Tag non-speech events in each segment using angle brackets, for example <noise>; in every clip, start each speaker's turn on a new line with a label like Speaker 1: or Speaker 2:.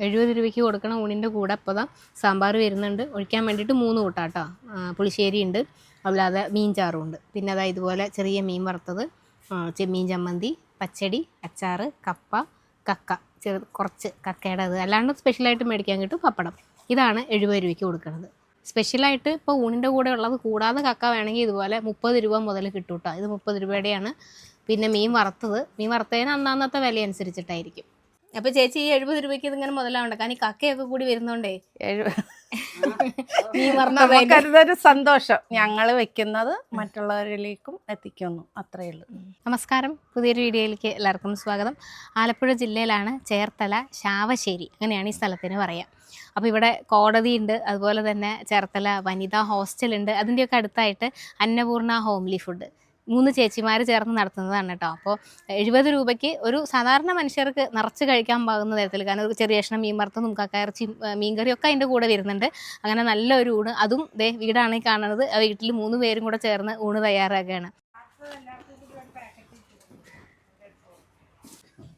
Speaker 1: എഴുപത് രൂപയ്ക്ക് കൊടുക്കണ ഊണിന്റെ കൂടെ അപ്പോൾ സാമ്പാർ വരുന്നുണ്ട്. ഒഴിക്കാൻ വേണ്ടിയിട്ട് മൂന്ന് കൂട്ടാട്ടോ. പുളിശ്ശേരി ഉണ്ട് അല്ലാതെ മീൻ ചാറും ഉണ്ട്. പിന്നെ അതാ ഇതുപോലെ ചെറിയ മീൻ വറുത്തത് ചെമ്മീൻ ചമ്മന്തി പച്ചടി അച്ചാറ് കപ്പ കക്ക. ചെറു കുറച്ച് കക്കയുടെ അത് അല്ലാണ്ട് സ്പെഷ്യലായിട്ട് മേടിക്കാൻ കിട്ടും പപ്പടം. ഇതാണ് എഴുപത് രൂപയ്ക്ക് കൊടുക്കുന്നത് സ്പെഷ്യലായിട്ട് ഇപ്പോൾ ഊണിന്റെ കൂടെ ഉള്ളത് കൂടാതെ കക്ക വേണമെങ്കിൽ ഇതുപോലെ മുപ്പത് രൂപ മുതൽ കിട്ടും കേട്ടോ ഇത് മുപ്പത് രൂപയുടെയാണ്. പിന്നെ മീൻ വറുത്തത്. മീൻ വറുത്തതിന് അന്നന്നത്തെ വില അനുസരിച്ചിട്ടായിരിക്കും അപ്പോൾ ചേച്ചി ഈ എഴുപത് രൂപയ്ക്ക് ഇതിങ്ങനെ മുതലാവണ്ട. കാരണം ഈ കക്കയൊക്കെ കൂടി വരുന്നോണ്ടേ.
Speaker 2: നമുക്കതൊരു സന്തോഷം. ഞങ്ങൾ വെക്കുന്നത് മറ്റുള്ളവരിലേക്കും എത്തിക്കുന്നു. അത്രയേ ഉള്ളൂ.
Speaker 1: നമസ്കാരം. പുതിയൊരു വീഡിയോയിലേക്ക് എല്ലാവർക്കും സ്വാഗതം. ആലപ്പുഴ ജില്ലയിലാണ് ചേർത്തല ശാവശ്ശേരി. അങ്ങനെയാണ് ഈ സ്ഥലത്തിന് പറയുക അപ്പോൾ ഇവിടെ കോടതിയുണ്ട് അതുപോലെ തന്നെ ചേർത്തല വനിതാ ഹോസ്റ്റലുണ്ട് അതിന്റെയൊക്കെ അടുത്തായിട്ട് അന്നപൂർണ ഹോംലി ഫുഡ്. മൂന്ന് ചേച്ചിമാർ ചേർന്ന് നടത്തുന്നതാണ് കേട്ടോ. അപ്പോൾ എഴുപത് രൂപയ്ക്ക് ഒരു സാധാരണ മനുഷ്യർക്ക് നിറച്ച് കഴിക്കാൻ പാകുന്ന തരത്തിൽ കാരണം ഒരു ചെറിയ കഷ്ണം മീൻ വറുത്തതും കക്കയിറച്ചി മീൻകറിയൊക്കെ അതിന്റെ കൂടെ വരുന്നുണ്ട്. അങ്ങനെ നല്ല ഒരു ഊണ്. അതും ദേ വീടാണ് കാണുന്നത്. വീട്ടിൽ മൂന്ന് പേരും കൂടെ ചേർന്ന് ഊണ് തയ്യാറാക്കുകയാണ്.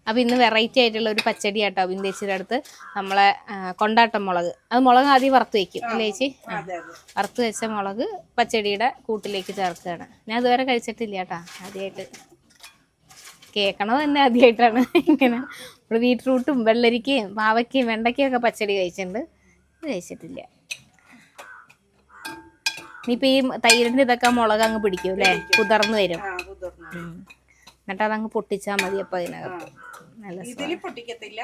Speaker 1: അപ്പോൾ ഇന്ന് വെറൈറ്റി ആയിട്ടുള്ള ഒരു പച്ചടി ആട്ടോ ബിന്ദേച്ചിയുടെ അടുത്ത് നമ്മളെ കൊണ്ടാട്ടം മുളക്. അത് മുളക് ആദ്യം വറുത്ത് വെക്കും അല്ലേ ചേച്ചി. വറുത്ത് വെച്ച മുളക് പച്ചടിയുടെ കൂട്ടിലേക്ക് ചേർക്കുകയാണ്. ഞാൻ ഇതുവരെ കഴിച്ചിട്ടില്ല കേട്ടോ ആദ്യമായിട്ട് കേൾക്കണത് തന്നെ ആദ്യമായിട്ടാണ് ഇങ്ങനെ. നമ്മൾ ബീട്രൂട്ടും വെള്ളരിക്കയും പാവയ്ക്കയും വെണ്ടയ്ക്കയും ഒക്കെ പച്ചടി കഴിച്ചിട്ടുണ്ട്. കഴിച്ചിട്ടില്ല. ഇനിയിപ്പോൾ ഈ തൈരിന്റെ ഇതൊക്കെ മുളക് അങ്ങ് പിടിക്കും അല്ലേ? കുതിർന്ന് വരും. എന്നിട്ട് അതങ്ങ് പൊട്ടിച്ചാൽ മതി അപ്പോൾ അതിനകത്ത്.
Speaker 2: ഇതിൽ പൊട്ടിക്കത്തില്ല.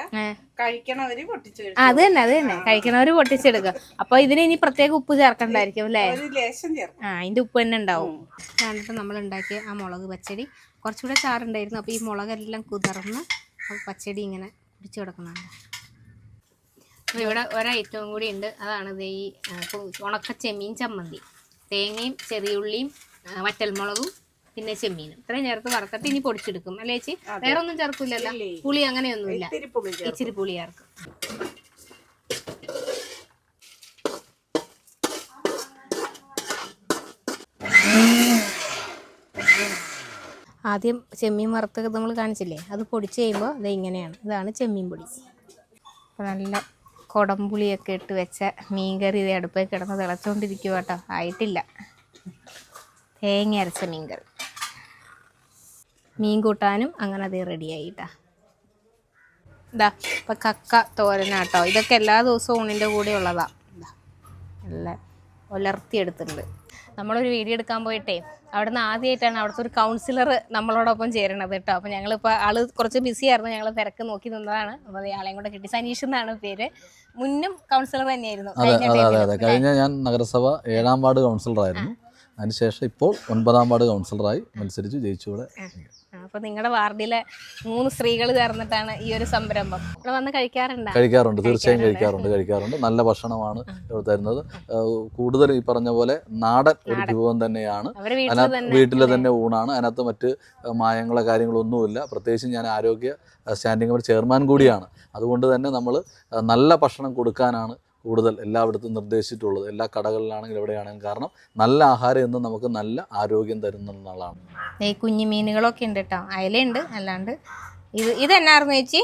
Speaker 2: കഴിക്കണവര് പൊട്ടിച്ചു
Speaker 1: അത് തന്നെ അത് തന്നെ. കഴിക്കണവര് പൊട്ടിച്ചെടുക്കുക. അപ്പൊ ഇതിന് ഇനി പ്രത്യേക ഉപ്പ് ചേർക്കണ്ടായിരിക്കും അല്ലേ?
Speaker 2: ഒരു ലേശം ചേർക്കും.
Speaker 1: ആ ഇതിന്റെ ഉപ്പ് തന്നെ ഉണ്ടാവും. എന്നിട്ട് നമ്മൾ ഉണ്ടാക്കിയ ആ മുളക് പച്ചടി. കുറച്ചുകൂടെ ചാറുണ്ടായിരുന്നു. അപ്പൊ ഈ മുളകെല്ലാം കുതിർന്ന് പച്ചടി ഇങ്ങനെ പിടിച്ചു കിടക്കുന്നുണ്ട്. അപ്പോൾ ഇവിടെ ഒരൈറ്റവും കൂടി ഉണ്ട്. അതാണ് ദേ ഈ ഉണക്ക ചെമ്മീൻ ചമ്മന്തി. തേങ്ങയും ചെറിയുള്ളിയും വറ്റൽമുളകും പിന്നെ ചെമ്മീനും ഇത്രയും ചേർത്ത് വറുത്തിട്ട് ഇനി പൊടിച്ചെടുക്കും. അല്ലേ ചേച്ചി? വേറെ ഒന്നും ചേർക്കില്ലല്ലോ പുളി അങ്ങനെയൊന്നുമില്ല. ഇച്ചിരി പുളി ചേർക്കും. ആദ്യം ചെമ്മീൻ വറുത്തൊക്കെ നമ്മൾ കാണിച്ചില്ലേ? അത് പൊടിച്ച് കഴിയുമ്പോൾ ഇത് ഇങ്ങനെയാണ്. ഇതാണ് ചെമ്മീൻ പൊടി. അപ്പോൾ നല്ല കുടംപുളിയൊക്കെ ഇട്ട് വെച്ച മീൻകറി ഇത് അടുപ്പിൽ കിടന്ന് തിളച്ചുകൊണ്ടിരിക്കുക കേട്ടോ ആയിട്ടില്ല. തേങ്ങ അരച്ച മീൻകറി. മീൻ കൂട്ടാനും അങ്ങനെ അത് റെഡിയായിട്ടാ ഇതാ ഇപ്പം കക്ക തോരനാട്ടോ. ഇതൊക്കെ എല്ലാ ദിവസവും ഊണിന്റെ കൂടെ ഉള്ളതാ ഇതാ നല്ല ഉലർത്തിയെടുത്തിട്ടുണ്ട്. നമ്മളൊരു വീഡിയോ എടുക്കാൻ പോയിട്ടേ അവിടുന്ന് ആദ്യമായിട്ടാണ് അവിടുത്തെ ഒരു കൗൺസിലർ നമ്മളോടൊപ്പം ചേരണത് കേട്ടോ. അപ്പോൾ ഞങ്ങളിപ്പോൾ ആൾ കുറച്ച് ബിസി ആയിരുന്നു ഞങ്ങൾ തിരക്ക് നോക്കി നിന്നതാണ്. അപ്പോൾ ആളെയും കൂടെ കിട്ടി. സനീഷ് എന്നാണ് പേര്. മുന്നും കൗൺസിലർ തന്നെയായിരുന്നു.
Speaker 3: അതെ
Speaker 1: കഴിഞ്ഞ
Speaker 3: അതെ അതെ കഴിഞ്ഞ ഞാൻ നഗരസഭ ഏഴാം വാർഡ് കൗൺസിലറായിരുന്നു അതിനുശേഷം ഇപ്പോൾ ഒൻപതാം വാർഡ് കൗൺസിലറായി മത്സരിച്ച് ജയിച്ചുകൂടെ
Speaker 1: അപ്പോൾ നിങ്ങളുടെ വാർഡിലെ മൂന്ന് സ്ത്രീകൾ ചേർന്നിട്ടാണ് ഈ ഒരു സംരംഭം. ഇവിടെ വന്ന് കഴിക്കാറുണ്ട്?
Speaker 3: കഴിക്കാറുണ്ട് തീർച്ചയായും കഴിക്കാറുണ്ട്. കഴിക്കാറുണ്ട് നല്ല ഭക്ഷണമാണ് ഇവിടെ തരുന്നത്. കൂടുതലും ഈ പറഞ്ഞ പോലെ നാടൻ ഒരു വിഭവം തന്നെയാണ്. വീട്ടിലെ
Speaker 1: തന്നെ
Speaker 3: ഊണാണ്. അതിനകത്ത് മറ്റ് മായങ്ങളോ കാര്യങ്ങളോ ഒന്നുമില്ല പ്രത്യേകിച്ച് ഞാൻ ആരോഗ്യ സ്റ്റാൻഡിംഗ് കമ്മിറ്റി ചെയർമാൻ കൂടിയാണ്. അതുകൊണ്ട് തന്നെ നമ്മൾ നല്ല ഭക്ഷണം കൊടുക്കാനാണ് കൂടുതൽ എല്ലായിടത്തും നിർദ്ദേശിച്ചിട്ടുള്ളത്. എല്ലാ കടകളിലാണെങ്കിലും എവിടെയാണെങ്കിലും കാരണം നല്ല ആഹാരം എന്നും നമുക്ക് നല്ല ആരോഗ്യം തരുന്നതാണ്
Speaker 1: ഈ കുഞ്ഞു മീനുകളൊക്കെ ഉണ്ട് കേട്ടോ അയലയുണ്ട്. അല്ലാണ്ട് ഇത് ഇത് എന്നായിരുന്നു ചേച്ചി?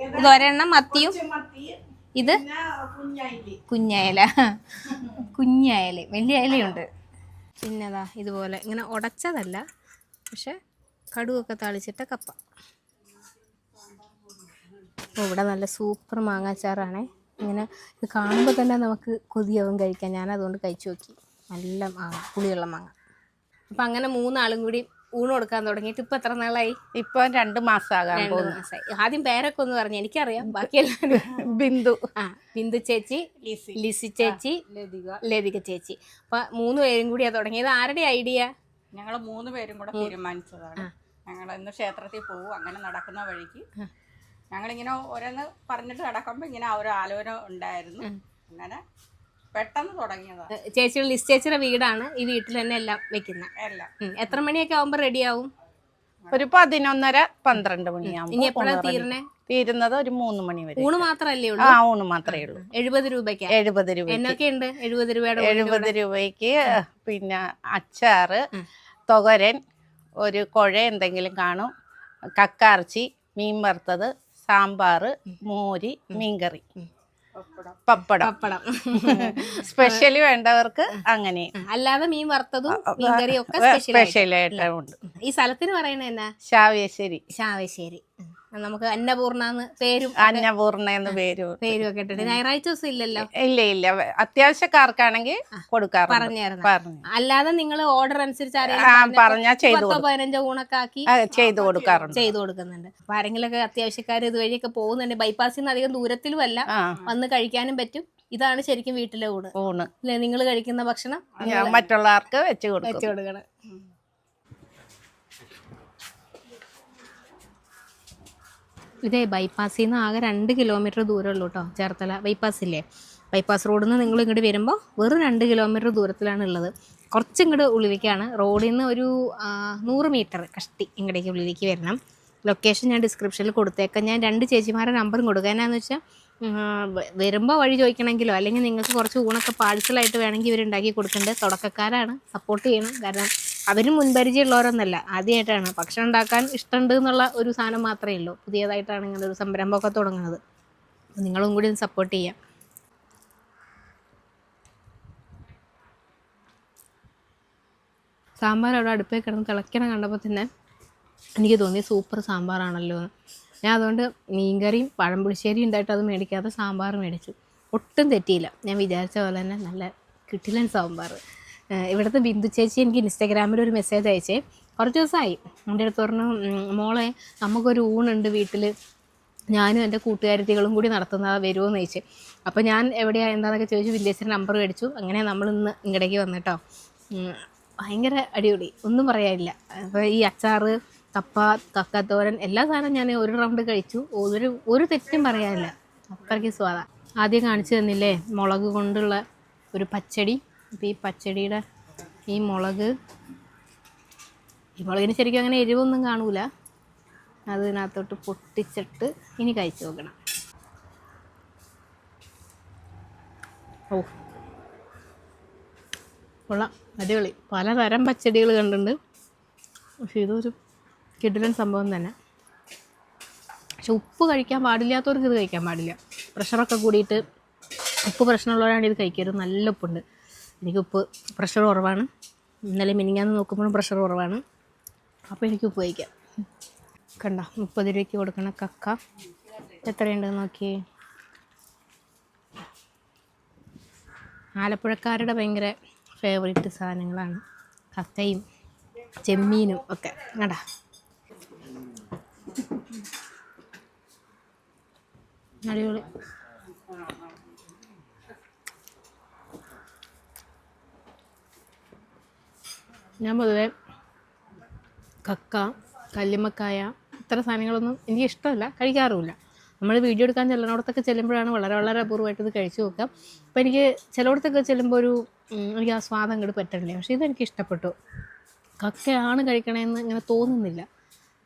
Speaker 1: ഇത് ഒരെണ്ണം മത്തിയും ഇത് കുഞ്ഞയല. കുഞ്ഞയല. വലിയ അയലയുണ്ട്. പിന്നെതാ ഇതുപോലെ ഇങ്ങനെ ഉടച്ചതല്ല പക്ഷെ കടുവൊക്കെ താളിച്ചിട്ട കപ്പ. ഇവിടെ നല്ല സൂപ്പർ മാങ്ങാച്ചാറാണേ. ഇങ്ങനെ ഇത് കാണുമ്പോൾ തന്നെ നമുക്ക് കൊതിയാവും കഴിക്കാം ഞാൻ അതുകൊണ്ട് കഴിച്ചു നോക്കി. നല്ല മാങ്ങ പുളിയുള്ള മാങ്ങ. അപ്പം അങ്ങനെ മൂന്നാളും കൂടി ഊണ് കൊടുക്കാൻ തുടങ്ങിയിട്ട് ഇപ്പം എത്ര നാളായി?
Speaker 2: ഇപ്പൊ രണ്ട് മാസമാകാൻ
Speaker 1: രണ്ട്
Speaker 2: പോകുന്നു.
Speaker 1: മാസമായി ആദ്യം പേരൊക്കെ ഒന്ന് പറഞ്ഞു എനിക്കറിയാം. ബാക്കിയെല്ലാം <laughs>
Speaker 2: ബിന്ദു.
Speaker 1: ആ ബിന്ദു ചേച്ചി ലിസി. ചേച്ചി ലതിക. ചേച്ചി. അപ്പം മൂന്ന് പേരും കൂടിയാണ് തുടങ്ങിയത്. ആരുടെ ഐഡിയ?
Speaker 4: ഞങ്ങൾ മൂന്ന് പേരും കൂടെ തീരുമാനിച്ചതാണ്. ഞങ്ങൾ ഇന്ന് ക്ഷേത്രത്തിൽ പോകും അങ്ങനെ നടക്കുന്ന വഴിക്ക് ഞങ്ങളിങ്ങനെ ഓരോന്ന് പറഞ്ഞിട്ട് കിടക്കുമ്പോൾ ഇങ്ങനെ ആ ഒരു ആലോചന ഉണ്ടായിരുന്നു. അങ്ങനെ പെട്ടെന്ന് തുടങ്ങിയതാണ്
Speaker 1: ചേച്ചിയുടെ ലിസ്റ്റ് ചേച്ചിയുടെ വീടാണ്. ഈ വീട്ടിൽ തന്നെ എല്ലാം വെക്കുന്നത്
Speaker 4: എല്ലാം.
Speaker 1: എത്ര മണിയൊക്കെ ആവുമ്പോൾ റെഡിയാവും
Speaker 2: ഒരു പതിനൊന്നര പന്ത്രണ്ട്
Speaker 1: ഇനി
Speaker 2: എപ്പോഴാണ്
Speaker 1: എപ്പോഴാ തീരണേ
Speaker 2: തീരുന്നത് ഒരു മൂന്ന് മണി വരെ.
Speaker 1: ഊണ്
Speaker 2: മാത്രമല്ലേ
Speaker 1: ഉള്ളൂ?
Speaker 2: ആ ഊണ് മാത്രമേ ഉള്ളൂ.
Speaker 1: എഴുപത് രൂപയ്ക്ക്?
Speaker 2: എഴുപത് രൂപ
Speaker 1: എന്നൊക്കെ ഉണ്ട് എഴുപത് രൂപയുടെ
Speaker 2: എഴുപത്? രൂപയ്ക്ക് പിന്നെ അച്ചാറ് തുകരൻ ഒരു കുഴ എന്തെങ്കിലും കാണും. കക്കാർച്ചി മീൻ വറുത്തത് സാമ്പാറ് മോര് മീൻകറി.
Speaker 4: പപ്പടം.
Speaker 2: പപ്പടം. സ്പെഷ്യലി <laughs> വേണ്ടവർക്ക് അങ്ങനെ.
Speaker 1: അല്ലാതെ മീൻ വറുത്തതും മീൻകറിയും ഒക്കെ സ്പെഷ്യൽ
Speaker 2: സ്പെഷ്യൽ ആയിട്ടുണ്ട്
Speaker 1: ഈ സ്ഥലത്തിന് പറയണ എന്നാ?
Speaker 2: ശാവേശ്ശേരി.
Speaker 1: ശാവശ്ശേരി. നമുക്ക് അന്നപൂർണ എന്ന് പേരും
Speaker 2: അന്നപൂർണ എന്ന് പേരും
Speaker 1: പേരും. ഒക്കെ ഇട്ടിട്ട്. ഞായറാഴ്ച ദിവസം ഇല്ലല്ലോ?
Speaker 2: ഇല്ല ഇല്ല. അത്യാവശ്യക്കാർക്കാണെങ്കിൽ
Speaker 1: കൊടുക്കാറ്
Speaker 2: പറഞ്ഞു.
Speaker 1: അല്ലാതെ നിങ്ങൾ ഓർഡർ അനുസരിച്ച്
Speaker 2: പറഞ്ഞാൽ
Speaker 1: പത്തോ പതിനഞ്ചോ ഊണൊക്കെ
Speaker 2: ചെയ്തു കൊടുക്കാറുണ്ട്.
Speaker 1: ചെയ്തു കൊടുക്കുന്നുണ്ട്. അപ്പൊ ആരെങ്കിലൊക്കെ അത്യാവശ്യക്കാർ ഇതുവഴിയൊക്കെ പോകുന്നുണ്ട്. ബൈപ്പാസിൽ നിന്ന് അധികം ദൂരത്തിലും അല്ല. വന്ന് കഴിക്കാനും പറ്റും. ഇതാണ് ശരിക്കും വീട്ടിലെ ഊണ്.
Speaker 2: ഊണ്.
Speaker 1: അല്ലെ? നിങ്ങൾ കഴിക്കുന്ന ഭക്ഷണം
Speaker 2: മറ്റുള്ളവർക്ക് വെച്ചു
Speaker 1: കൊടുക്കണം. ഇതേ ബൈപ്പാസിൽ നിന്ന് ആകെ രണ്ട് കിലോമീറ്റർ ദൂരമുള്ളൂ കേട്ടോ ചേർത്തല. ബൈപ്പാസ് ഇല്ലേ? ബൈപ്പാസ് റോഡിൽ നിന്ന് നിങ്ങൾ ഇങ്ങോട്ട് വരുമ്പോൾ വെറും രണ്ട് കിലോമീറ്റർ ദൂരത്തിലാണ് ഉള്ളത്. കുറച്ച് ഇങ്ങോട്ട് ഉള്ളിലേക്കാണ്. റോഡിൽ നിന്ന് ഒരു നൂറ് മീറ്റർ കഷ്ടി ഇങ്ങോട്ടേക്ക് ഉള്ളിലേക്ക് വരണം. ലൊക്കേഷൻ ഞാൻ ഡിസ്ക്രിപ്ഷനിൽ കൊടുത്തേക്കാം. ഞാൻ രണ്ട് ചേച്ചിമാരുടെ നമ്പറും കൊടുക്കുക എന്നാന്ന് വെച്ചാൽ വരുമ്പോൾ വഴി ചോദിക്കണമെങ്കിലോ അല്ലെങ്കിൽ നിങ്ങൾക്ക് കുറച്ച് ഊണൊക്കെ പാഴ്സലായിട്ട് വേണമെങ്കിൽ ഇവരുണ്ടാക്കി കൊടുക്കേണ്ടത് തുടക്കക്കാരാണ്. സപ്പോർട്ട് ചെയ്യണം. കാരണം അവരും മുൻപരിചയമുള്ളവരൊന്നല്ല. ആദ്യമായിട്ടാണ് ഭക്ഷണം ഉണ്ടാക്കാൻ ഇഷ്ടമുണ്ട് എന്നുള്ള ഒരു സാധനം മാത്രമേ ഉള്ളൂ. പുതിയതായിട്ടാണ് ഇങ്ങനെ ഒരു സംരംഭമൊക്കെ തുടങ്ങുന്നത് നിങ്ങളും കൂടി ഒന്ന് സപ്പോർട്ട് ചെയ്യാം. സാമ്പാർ അവിടെ അടുപ്പേ കിടന്ന് തിളയ്ക്കണ കണ്ടപ്പോൾ തന്നെ എനിക്ക് തോന്നി സൂപ്പർ സാമ്പാറാണല്ലോ എന്ന്. ഞാൻ അതുകൊണ്ട് മീൻകറിയും പഴംപുളിശ്ശേരി ഉണ്ടായിട്ട് അത് മേടിക്കാതെ സാമ്പാർ മേടിച്ചു. ഒട്ടും തെറ്റിയില്ല. ഞാൻ വിചാരിച്ച പോലെ തന്നെ നല്ല കിട്ടില്ല സാമ്പാർ. ഇവിടുത്തെ ബിന്ദു ചേച്ചി എനിക്ക് ഇൻസ്റ്റാഗ്രാമിൽ ഒരു മെസ്സേജ് അയച്ചേ. കുറച്ച് ദിവസമായി. എന്റെ അടുത്ത് പറഞ്ഞു മോളെ നമുക്കൊരു ഊണുണ്ട് വീട്ടിൽ. ഞാനും എന്റെ കൂട്ടുകാരികളും കൂടി നടത്തുന്ന വരുമോ എന്ന് ചോദിച്ചു. അപ്പോൾ ഞാൻ എവിടെയാണ് എന്താണെന്നൊക്കെ ചോദിച്ചു വില്ലേജിന്റെ നമ്പർ മേടിച്ചു. അങ്ങനെ നമ്മൾ ഇന്ന് ഇങ്ങടേക്ക് വന്നിട്ടോ ഭയങ്കര അടിപൊളി. ഒന്നും പറയാനില്ല. അപ്പോൾ ഈ അച്ചാറ് കപ്പ കക്കത്തോരൻ എല്ലാ സാധനവും ഞാൻ ഒരു റൗണ്ട് കഴിച്ചു. ഒരു ഒരു തെറ്റും പറയാനില്ല. അത്രയ്ക്ക് സ്വാദ. ആദ്യം കാണിച്ചു തന്നില്ലേ മുളക് കൊണ്ടുള്ള ഒരു പച്ചടി? അപ്പോൾ ഈ പച്ചടിയുടെ ഈ മുളക്. ഈ മുളകിന് ശരിക്കും അങ്ങനെ എരിവൊന്നും കാണൂല. അതിനകത്തോട്ട് പൊട്ടിച്ചിട്ട് ഇനി കഴിച്ചു നോക്കണം. ഓ കൊള്ളാം. അടിപൊളി. പലതരം പച്ചടികൾ കണ്ടിട്ടുണ്ട്. പക്ഷേ ഇതൊരു കിടിലൻ സംഭവം തന്നെ. പക്ഷെ ഉപ്പ് കഴിക്കാൻ പാടില്ലാത്തവർക്ക് ഇത് കഴിക്കാൻ പാടില്ല. പ്രഷറൊക്കെ കൂടിയിട്ട് ഉപ്പ് പ്രശ്നമുള്ളവരാണ് ഇത് കഴിക്കരുത്. നല്ല ഉപ്പുണ്ട്. എനിക്ക് ഉപ്പ് പ്രഷർ കുറവാണ്. ഇന്നലെ മിനിങ്ങാന്ന് നോക്കുമ്പോഴും പ്രഷർ കുറവാണ്. അപ്പോൾ എനിക്ക് ഉപ്പ് കഴിക്കാം. കണ്ട? മുപ്പത് രൂപയ്ക്ക് കൊടുക്കണ കക്ക. എത്രയുണ്ടെന്ന് നോക്കി ആലപ്പുഴക്കാരുടെ ഭയങ്കര ഫേവറേറ്റ് സാധനങ്ങളാണ്. കക്കയും ചെമ്മീനും ഒക്കെ. കണ്ടാ? അടിപൊളി. ഞാൻ പൊതുവെ കക്ക കല്ലുമ്മക്കായ ഇത്ര സാധനങ്ങളൊന്നും എനിക്ക് ഇഷ്ടമല്ല കഴിക്കാറുമില്ല. നമ്മൾ വീഡിയോ എടുക്കാൻ ചിലടത്തൊക്കെ ചെല്ലുമ്പോഴാണ് വളരെ വളരെ അപൂർവമായിട്ട് ഇത് കഴിച്ചു നോക്കുക. അപ്പോൾ എനിക്ക് ചിലയിടത്തൊക്കെ ചെല്ലുമ്പോൾ ഒരു എനിക്ക് ആ സ്വാദം അങ്ങോട്ട് പറ്റണില്ല. പക്ഷേ ഇതെനിക്ക് ഇഷ്ടപ്പെട്ടു. കക്കയാണ് കഴിക്കണമെന്ന് ഇങ്ങനെ തോന്നുന്നില്ല.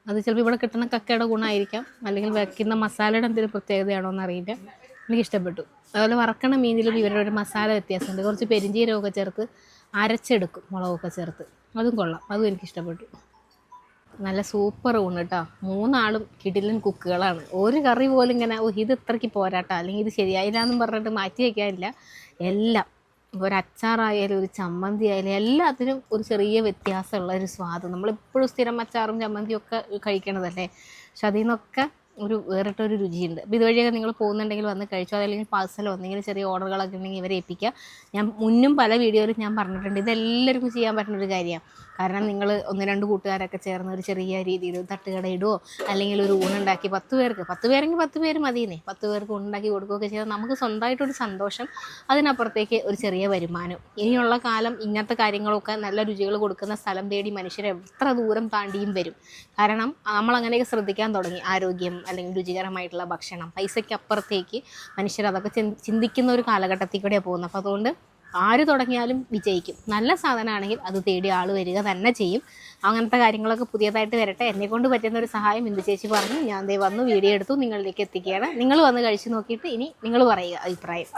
Speaker 1: അത് ചിലപ്പോൾ ഇവിടെ കിട്ടുന്ന കക്കയുടെ ഗുണമായിരിക്കാം. അല്ലെങ്കിൽ വെക്കുന്ന മസാലയുടെ എന്തെങ്കിലും പ്രത്യേകതയാണോ എന്നറിയില്ല. എനിക്ക് ഇഷ്ടപ്പെട്ടു അതുപോലെ വറക്കണ മീനിലും ഇവരുടെ ഒരു മസാല വ്യത്യാസമുണ്ട്. കുറച്ച് പെരിഞ്ചീരകമൊക്കെ ചേർത്ത് അരച്ചെടുക്കും മുളകൊക്കെ ചേർത്ത്. അതും കൊള്ളാം. അതും എനിക്ക് ഇഷ്ടപ്പെട്ടു. നല്ല സൂപ്പർ ഊണ് കേട്ടോ മൂന്നാളും കിടിലൻ കുക്കുകളാണ്. ഒരു കറി പോലും ഇങ്ങനെ ഓ ഇത് ഇത്രയ്ക്ക് പോരാട്ടോ. അല്ലെങ്കിൽ ഇത് ശരിയായില്ല എന്നും പറഞ്ഞിട്ട് മാറ്റി വയ്ക്കാനില്ല എല്ലാം. ഒരു അച്ചാറായാലും ഒരു ചമ്മന്തി ആയാലും എല്ലാത്തിനും ഒരു ചെറിയ വ്യത്യാസമുള്ള ഒരു സ്വാദ്. നമ്മളെപ്പോഴും സ്ഥിരം അച്ചാറും ചമ്മന്തിയും ഒക്കെ കഴിക്കണതല്ലേ? പക്ഷെ അതിൽ നിന്നൊക്കെ ഒരു വേറിട്ടൊരു രുചിയുണ്ട്. അപ്പോൾ ഇതുവഴിയൊക്കെ നിങ്ങൾ പോകുന്നുണ്ടെങ്കിൽ വന്ന് കഴിച്ചോ അതല്ലെങ്കിൽ പാഴ്സലോ എന്തെങ്കിലും ചെറിയ ഓർഡറുകളൊക്കെ ഉണ്ടെങ്കിൽ ഇവരെ ഏൽപ്പിക്കുക. ഞാൻ മുന്നും പല വീഡിയോയിലും ഞാൻ പറഞ്ഞിട്ടുണ്ട്. ഇതെല്ലാവർക്കും ചെയ്യാൻ പറ്റുന്ന ഒരു കാര്യമാണ്. കാരണം നിങ്ങൾ ഒന്ന് രണ്ട് കൂട്ടുകാരൊക്കെ ചേർന്ന് ഒരു ചെറിയ രീതിയിൽ തട്ടുകട ഇടുവോ? അല്ലെങ്കിൽ ഒരു ഊണുണ്ടാക്കി പത്ത് പേർക്ക് പത്ത് പേരെങ്കിൽ പത്ത് പേര് മതിയെന്നേ. പത്ത് പേർക്ക് ഊണുണ്ടാക്കി കൊടുക്കുകയൊക്കെ ചെയ്താൽ നമുക്ക് സ്വന്തമായിട്ടൊരു സന്തോഷം അതിനപ്പുറത്തേക്ക് ഒരു ചെറിയ വരുമാനം. ഇനിയുള്ള കാലം ഇങ്ങനത്തെ കാര്യങ്ങളൊക്കെ നല്ല രുചികൾ കൊടുക്കുന്ന സ്ഥലം തേടി മനുഷ്യർ എത്ര ദൂരം താണ്ടിയും വരും. കാരണം നമ്മൾ അങ്ങനെയൊക്കെ ശ്രദ്ധിക്കാൻ തുടങ്ങി. ആരോഗ്യം അല്ലെങ്കിൽ രുചികരമായിട്ടുള്ള ഭക്ഷണം പൈസയ്ക്ക് അപ്പുറത്തേക്ക് മനുഷ്യർ അതൊക്കെ ചിന്തിക്കുന്ന ഒരു കാലഘട്ടത്തിൽ കൂടെയാണ് പോകുന്നത്. അപ്പോൾ അതുകൊണ്ട് ആര് തുടങ്ങിയാലും വിജയിക്കും. നല്ല സാധനമാണെങ്കിൽ അത് തേടി ആൾ വരിക തന്നെ ചെയ്യും. അങ്ങനത്തെ കാര്യങ്ങളൊക്കെ പുതിയതായിട്ട് വരട്ടെ. എന്നെ കൊണ്ട് പറ്റുന്ന ഒരു സഹായം ബിന്ദു ചേച്ചി പറഞ്ഞു. ഞാൻ ദേ വന്നു വീഡിയോ എടുത്തു നിങ്ങളിലേക്ക് എത്തിക്കുകയാണ്. നിങ്ങൾ വന്ന് കഴിച്ചു നോക്കിയിട്ട് ഇനി നിങ്ങൾ പറയുക അഭിപ്രായം.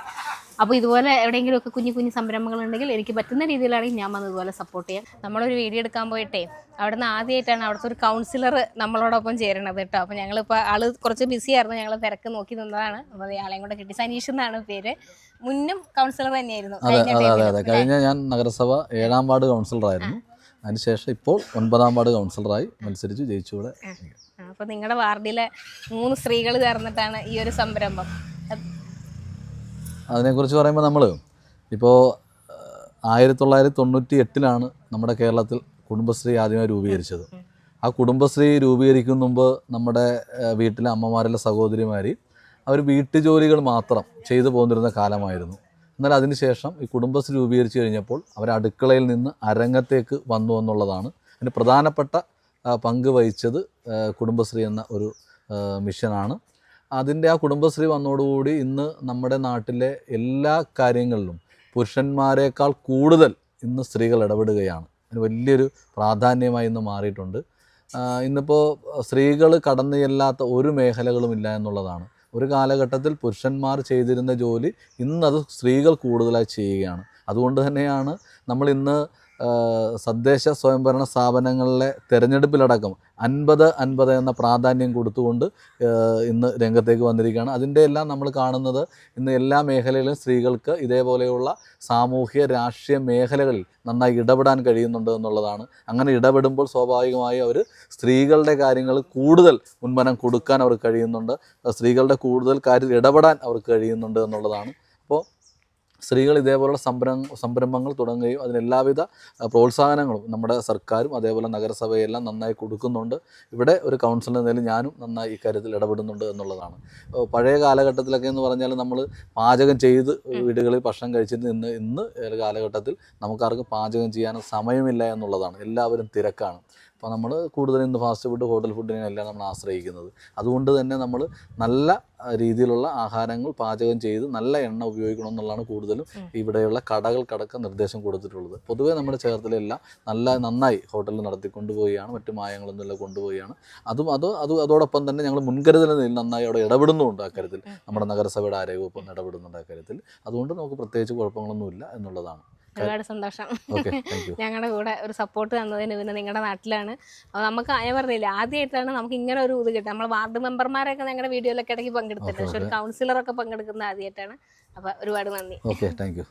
Speaker 1: അപ്പോൾ ഇതുപോലെ എവിടെയെങ്കിലുമൊക്കെ കുഞ്ഞു കുഞ്ഞു സംരംഭങ്ങളുണ്ടെങ്കിൽ എനിക്ക് പറ്റുന്ന രീതിയിലാണെങ്കിൽ ഞാൻ വന്ന് ഇതുപോലെ സപ്പോർട്ട് ചെയ്യാം. നമ്മളൊരു വീഡിയോ എടുക്കാൻ പോയിട്ടേ അവിടെ നിന്ന് ആദ്യമായിട്ടാണ് അവിടുത്തെ ഒരു കൗൺസിലർ നമ്മളോടൊപ്പം ചേരണത് കേട്ടോ. അപ്പോൾ ഞങ്ങളിപ്പോൾ ആൾ കുറച്ച് ബിസി ആയിരുന്നു ഞങ്ങൾ തിരക്ക് നോക്കി നിന്നതാണ്. അപ്പോൾ ആളെയും കൂടെ കിട്ടി. സനീഷ് എന്നാണ് പേര്. മുന്നും കൗൺസിലർ തന്നെയായിരുന്നു. കഴിഞ്ഞ
Speaker 3: ഞാൻ നഗരസഭ ഏഴാം വാർഡ് കൗൺസിലറായിരുന്നു അതിനുശേഷം ഇപ്പോൾ ഒൻപതാം വാർഡ് കൗൺസിലറായി മത്സരിച്ച് ജയിച്ചുകൂടെ
Speaker 1: അപ്പോൾ നിങ്ങളുടെ വാർഡിലെ മൂന്ന് സ്ത്രീകൾ ചേർന്നിട്ടാണ് ഈ ഒരു സംരംഭം. അത്
Speaker 3: അതിനെക്കുറിച്ച് പറയുമ്പോൾ നമ്മൾ ഇപ്പോൾ ആയിരത്തി തൊള്ളായിരത്തി തൊണ്ണൂറ്റി എട്ടിലാണ് നമ്മുടെ കേരളത്തിൽ കുടുംബശ്രീ ആദ്യമായി രൂപീകരിച്ചത്. ആ കുടുംബശ്രീ രൂപീകരിക്കും മുമ്പ് നമ്മുടെ വീട്ടിലെ അമ്മമാരിലെ സഹോദരിമാർ അവർ വീട്ടുജോലികൾ മാത്രം ചെയ്തു പോന്നിരുന്ന കാലമായിരുന്നു. എന്നാൽ അതിനുശേഷം ഈ കുടുംബശ്രീ രൂപീകരിച്ചു കഴിഞ്ഞപ്പോൾ അവർ അടുക്കളയിൽ നിന്ന് അരങ്ങത്തേക്ക് വന്നു എന്നുള്ളതാണ്. അതിന് പ്രധാനപ്പെട്ട പങ്ക് വഹിച്ചത് കുടുംബശ്രീ എന്ന ഒരു മിഷനാണ്. അതിന്റെ ആ കുടുംബശ്രീ വന്നതോടുകൂടി ഇന്ന് നമ്മുടെ നാട്ടിലെ എല്ലാ കാര്യങ്ങളിലും പുരുഷന്മാരെക്കാൾ കൂടുതൽ ഇന്ന് സ്ത്രീകൾ ഇടപെടുകയാണ്. അതിന് വലിയൊരു പ്രാധാന്യമായി ഇന്ന് മാറിയിട്ടുണ്ട്. ഇന്നിപ്പോൾ സ്ത്രീകൾ കടന്നു ചെല്ലാത്ത ഒരു മേഖലകളും ഇല്ല എന്നുള്ളതാണ്. ഒരു കാലഘട്ടത്തിൽ പുരുഷന്മാർ ചെയ്തിരുന്ന ജോലി ഇന്നത് സ്ത്രീകൾ കൂടുതലായി ചെയ്യുകയാണ്. അതുകൊണ്ട് തന്നെയാണ് നമ്മൾ ഇന്ന് തദ്ദേശ സ്വയംഭരണ സ്ഥാപനങ്ങളിലെ തെരഞ്ഞെടുപ്പിലടക്കം അൻപത് അൻപത് എന്ന പ്രാധാന്യം കൊടുത്തുകൊണ്ട് ഇന്ന് രംഗത്തേക്ക് വന്നിരിക്കുകയാണ്. അതിന്റെ എല്ലാം നമ്മൾ കാണുന്നത് ഇന്ന് എല്ലാ മേഖലയിലും സ്ത്രീകൾക്ക് ഇതേപോലെയുള്ള സാമൂഹ്യ രാഷ്ട്രീയ മേഖലകളിൽ നന്നായി ഇടപെടാൻ കഴിയുന്നുണ്ട് എന്നുള്ളതാണ്. അങ്ങനെ ഇടപെടുമ്പോൾ സ്വാഭാവികമായി അവർ സ്ത്രീകളുടെ കാര്യങ്ങൾ കൂടുതൽ മുൻപനം കൊടുക്കാൻ അവർക്ക് കഴിയുന്നുണ്ട്. സ്ത്രീകളുടെ കൂടുതൽ കാര്യത്തിൽ ഇടപെടാൻ അവർക്ക് കഴിയുന്നുണ്ട് എന്നുള്ളതാണ്. അപ്പോൾ സ്ത്രീകൾ ഇതേപോലുള്ള സംരംഭ സംരംഭങ്ങൾ തുടങ്ങുകയും അതിന് എല്ലാവിധ പ്രോത്സാഹനങ്ങളും നമ്മുടെ സർക്കാരും അതേപോലെ നഗരസഭയെല്ലാം നന്നായി കൊടുക്കുന്നുണ്ട്. ഇവിടെ ഒരു കൗൺസിലർ എന്ന നിലയിൽ ഞാനും നന്നായി ഇക്കാര്യത്തിൽ ഇടപെടുന്നുണ്ട് എന്നുള്ളതാണ്. പഴയ കാലഘട്ടത്തിലൊക്കെ എന്ന് പറഞ്ഞാൽ നമ്മൾ പാചകം ചെയ്ത് വീടുകളിൽ ഭക്ഷണം കഴിച്ചിട്ട് ഇന്ന് ഇന്ന് കാലഘട്ടത്തിൽ നമുക്കാർക്കും പാചകം ചെയ്യാൻ സമയമില്ല എന്നുള്ളതാണ്. എല്ലാവരും തിരക്കാണ്. അപ്പോൾ നമ്മൾ കൂടുതലും ഇന്ന് ഫാസ്റ്റ് ഫുഡ് ഹോട്ടൽ ഫുഡിനെല്ലാം നമ്മൾ ആശ്രയിക്കുന്നത്. അതുകൊണ്ട് തന്നെ നമ്മൾ നല്ല രീതിയിലുള്ള ആഹാരങ്ങൾ പാചകം ചെയ്ത് നല്ല എണ്ണ ഉപയോഗിക്കണം എന്നുള്ളതാണ് കൂടുതലും ഇവിടെയുള്ള കടകൾക്കടക്കം നിർദ്ദേശം കൊടുത്തിട്ടുള്ളത്. പൊതുവേ നമ്മുടെ ചേർത്തലെല്ലാം നല്ല നന്നായി ഹോട്ടലിൽ നടത്തിക്കൊണ്ടുപോവുകയാണ്. മറ്റു മായങ്ങളൊന്നുമില്ല കൊണ്ടുപോവുകയാണ്. അതും അത് അത് അതോടൊപ്പം തന്നെ ഞങ്ങൾ മുൻകരുതൽ നന്നായി അവിടെ ഇടപെടുന്നുണ്ട് അക്കാര്യത്തിൽ നമ്മുടെ നഗരസഭയുടെ ആരോഗ്യവകുപ്പ് ഇടപെടുന്നുണ്ട് അക്കാര്യത്തിൽ അതുകൊണ്ട് നമുക്ക് പ്രത്യേകിച്ച് കുഴപ്പങ്ങളൊന്നുമില്ല എന്നുള്ളതാണ്.
Speaker 1: ഒരുപാട് സന്തോഷം. ഞങ്ങളുടെ കൂടെ ഒരു സപ്പോർട്ട് തന്നതിന് പിന്നെ നിങ്ങളുടെ നാട്ടിലാണ്. അപ്പോൾ നമുക്ക് ഞാൻ പറഞ്ഞില്ല ആദ്യമായിട്ടാണ് നമുക്ക് ഇങ്ങനെ ഒരു ഇത് കിട്ടുക. നമ്മൾ വാർഡ് മെമ്പർമാരൊക്കെ ഞങ്ങളുടെ വീഡിയോയിലൊക്കെ ഇടയ്ക്ക് പങ്കെടുത്തിട്ടുണ്ട്. പക്ഷെ ഒരു കൗൺസിലറൊക്കെ പങ്കെടുക്കുന്നത് ആദ്യമായിട്ടാണ് അപ്പോൾ ഒരുപാട് നന്ദി.
Speaker 3: Okay thank you